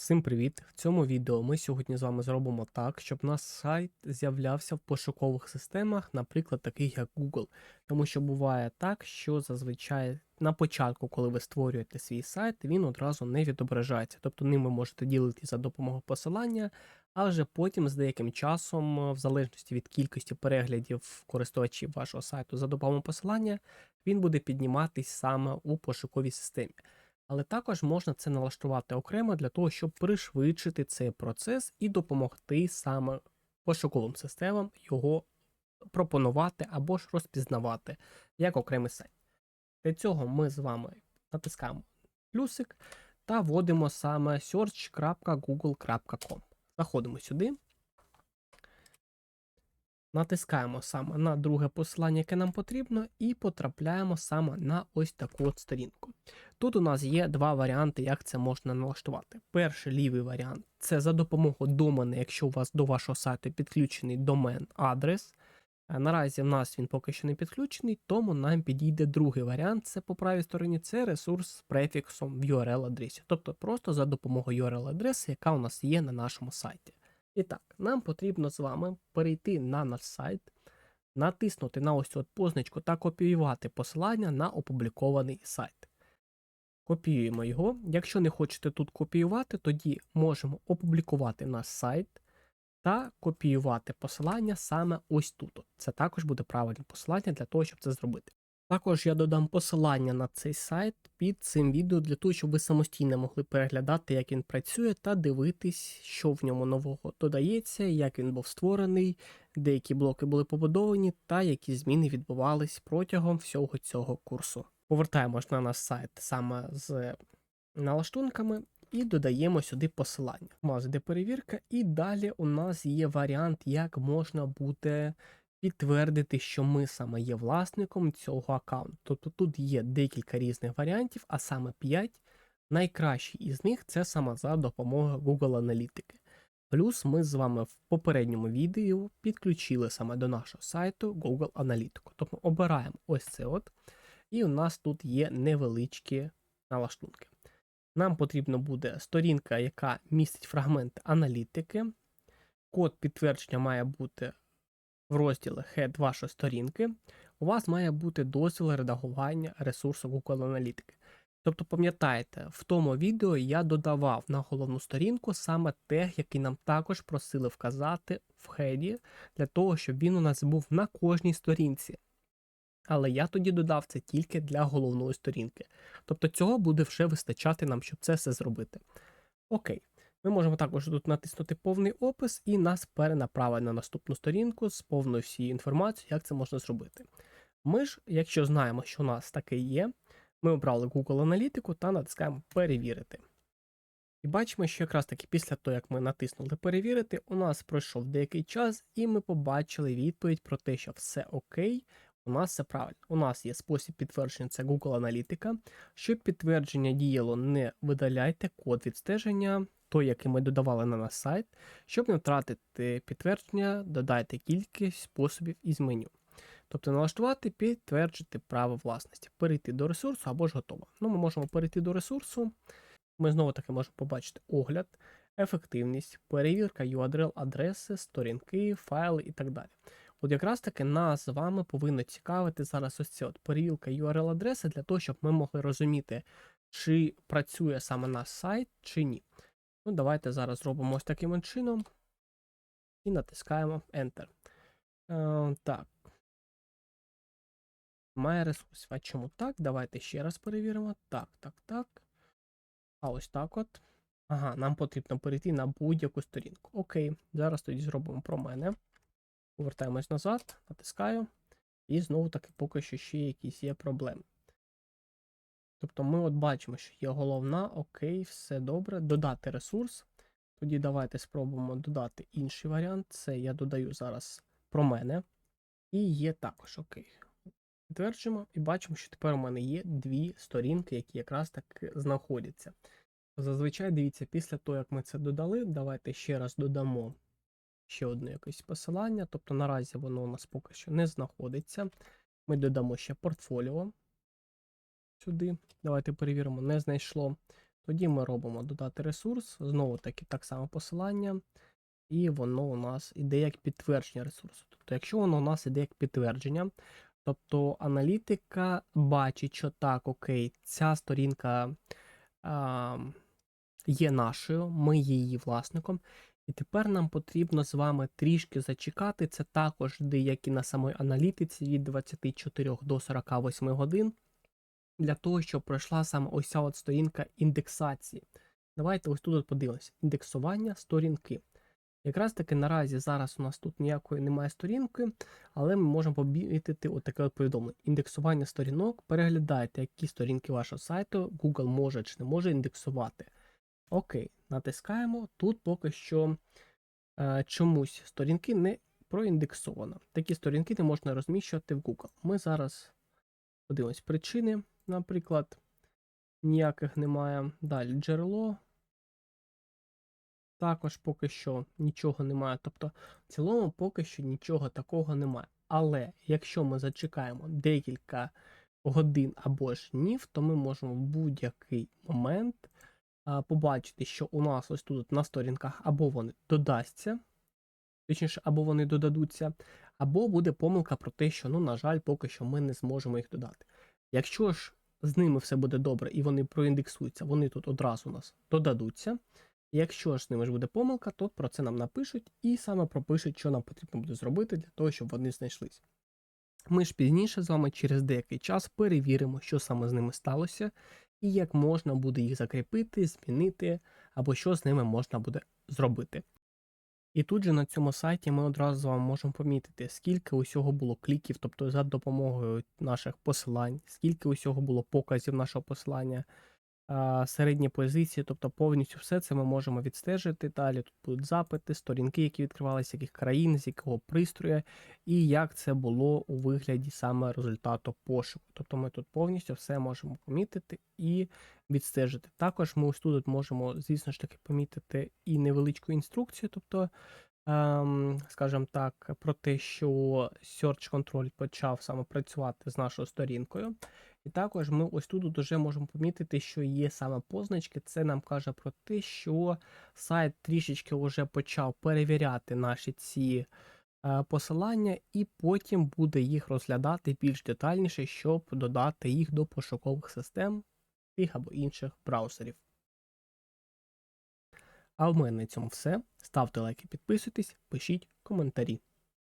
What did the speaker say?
Всім привіт! В цьому відео ми сьогодні з вами зробимо так, щоб наш сайт з'являвся в пошукових системах, наприклад, таких як Google. Тому що буває так, що зазвичай на початку, коли ви створюєте свій сайт, він одразу не відображається. Тобто ним ви можете ділитися за допомогою посилання, а вже потім з деяким часом, в залежності від кількості переглядів користувачів вашого сайту за допомогою посилання, він буде підніматись саме у пошуковій системі. Але також можна це налаштувати окремо для того, щоб пришвидшити цей процес і допомогти саме пошуковим системам його пропонувати або ж розпізнавати як окремий сайт. Для цього ми з вами натискаємо плюсик та вводимо саме search.google.com. Заходимо сюди. Натискаємо саме на друге посилання, яке нам потрібно, і потрапляємо саме на ось таку от сторінку. Тут у нас є два варіанти, як це можна налаштувати. Перший лівий варіант це за допомогою домена, якщо у вас до вашого сайту підключений домен адрес. Наразі в нас він поки що не підключений, тому нам підійде другий варіант. Це по правій стороні, це ресурс з префіксом в URL-адресі. Тобто просто за допомогою URL-адреси, яка у нас є на нашому сайті. І так, нам потрібно з вами перейти на наш сайт, натиснути на ось цю позначку та копіювати посилання на опублікований сайт. Копіюємо його. Якщо не хочете тут копіювати, тоді можемо опублікувати наш сайт та копіювати посилання саме ось тут. Це також буде правильне посилання для того, щоб це зробити. Також я додам посилання на цей сайт під цим відео для того, щоб ви самостійно могли переглядати, як він працює, та дивитись, що в ньому нового додається, як він був створений, деякі блоки були побудовані, та які зміни відбувались протягом всього цього курсу. Повертаємось на наш сайт саме з налаштунками і додаємо сюди посилання. У нас йде перевірка, і далі у нас є варіант, як можна буде підтвердити, що ми саме є власником цього аккаунту. Тобто тут є декілька різних варіантів, а саме 5. Найкращий із них це саме за допомогою Google Аналітики. Плюс ми з вами в попередньому відео підключили саме до нашого сайту Google Аналітику. Тобто обираємо ось це от. І у нас тут є невеличкі налаштунки. Нам потрібна буде сторінка, яка містить фрагменти аналітики. Код підтвердження має бути в розділі Head вашої сторінки. У вас має бути дозвіл редагування ресурсу Google Аналітики. Тобто, пам'ятаєте, в тому відео я додавав на головну сторінку саме тег, який нам також просили вказати в хеді, для того, щоб він у нас був на кожній сторінці. Але я тоді додав це тільки для головної сторінки. Тобто цього буде вже вистачати нам, щоб це все зробити. Окей. Ми можемо також тут натиснути повний опис і нас перенаправить на наступну сторінку з повною всією інформацією, як це можна зробити. Ми ж, якщо знаємо, що у нас таке є, ми обрали Google аналітику та натискаємо перевірити. І бачимо, що якраз таки після того, як ми натиснули перевірити, у нас пройшов деякий час, і ми побачили відповідь про те, що все окей, у нас все правильно. У нас є спосіб підтвердження, це Google Аналітика. Щоб підтвердження діяло, не видаляйте код відстеження, той, який ми додавали на наш сайт. Щоб не втратити підтвердження, додайте кількість способів із меню. Тобто налаштувати, підтверджити право власності, перейти до ресурсу або ж готово. Ну, Ми можемо перейти до ресурсу. Ми знову таки можемо побачити огляд, ефективність, перевірка URL адреси, сторінки, файли і так далі. От якраз таки нас з вами повинно цікавити зараз ось ця от перевірка URL-адреси для того, щоб ми могли розуміти, чи працює саме наш сайт, чи ні. Ну, Давайте зараз зробимо ось таким чином і натискаємо Enter. Е, Так. Має ресурс. А чому так? Давайте ще раз перевіримо. Так, так, так. А ось так от. Ага, нам потрібно перейти на будь-яку сторінку. Окей, зараз тоді зробимо про мене. Повертаємось назад, натискаю. І знову таки поки що ще якісь є проблеми. Тобто ми от бачимо, що є головна, окей, все добре. Додати ресурс. Тоді давайте спробуємо додати інший варіант. Це я додаю зараз про мене. І є також окей. Підтверджуємо і бачимо, що тепер у мене є дві сторінки, які якраз так знаходяться. Зазвичай дивіться, після того, як ми це додали, давайте ще раз додамо ще одне якесь посилання. Тобто наразі воно у нас поки що не знаходиться. Ми додамо ще портфоліо сюди. Давайте перевіримо, не знайшло. Тоді ми робимо додати ресурс, знову таки так само посилання, і воно у нас іде як підтвердження ресурсу. Тобто, якщо воно у нас іде як підтвердження, тобто аналітика бачить, що так, окей, ця сторінка а, є нашою, ми є її власником. І тепер нам потрібно з вами трішки зачекати. Це також деякі на самій аналітиці від 24 до 48 годин для того, щоб пройшла саме ось ця от сторінка індексації. Давайте ось тут от подивимося. Індексування сторінки. Якраз таки наразі зараз у нас тут ніякої немає сторінки, але ми можемо помітити отаке от повідомлення. Індексування сторінок. Переглядайте, які сторінки вашого сайту Google може чи не може індексувати. Окей, натискаємо. Тут поки що е, чомусь сторінки не проіндексовано. Такі сторінки не можна розміщувати в Google. Ми зараз подивимось причини, наприклад, ніяких немає. Далі джерело. Також поки що нічого немає. Тобто, в цілому, поки що нічого такого немає. Але якщо ми зачекаємо декілька годин або ж днів, то ми можемо в будь-який момент а, побачити, що у нас ось тут на сторінках або вони додасться, точніше, або вони додадуться, або буде помилка про те, що, ну, на жаль, поки що ми не зможемо їх додати. Якщо ж з ними все буде добре і вони проіндексуються, вони тут одразу у нас додадуться. Якщо ж з ними ж буде помилка, то про це нам напишуть і саме пропишуть, що нам потрібно буде зробити для того, щоб вони знайшлись. Ми ж пізніше з вами через деякий час перевіримо, що саме з ними сталося, і як можна буде їх закріпити, змінити, або що з ними можна буде зробити. І тут же на цьому сайті ми одразу з можемо помітити, скільки усього було кліків, тобто за допомогою наших посилань, скільки усього було показів нашого посилання, середні позиції, тобто повністю все це ми можемо відстежити. Далі тут будуть запити, сторінки, які відкривалися, яких країн, з якого пристрою, і як це було у вигляді саме результату пошуку. Тобто ми тут повністю все можемо помітити і відстежити. Також ми ось тут можемо, звісно ж таки, помітити і невеличку інструкцію, тобто, скажімо так, про те, що Search Control почав саме працювати з нашою сторінкою. І також ми ось тут от уже можемо помітити, що є саме позначки. Це нам каже про те, що сайт трішечки вже почав перевіряти наші ці е, посилання, і потім буде їх розглядати більш детальніше, щоб додати їх до пошукових систем тих або інших браузерів. А в мене на цьому все. Ставте лайки, підписуйтесь, пишіть коментарі.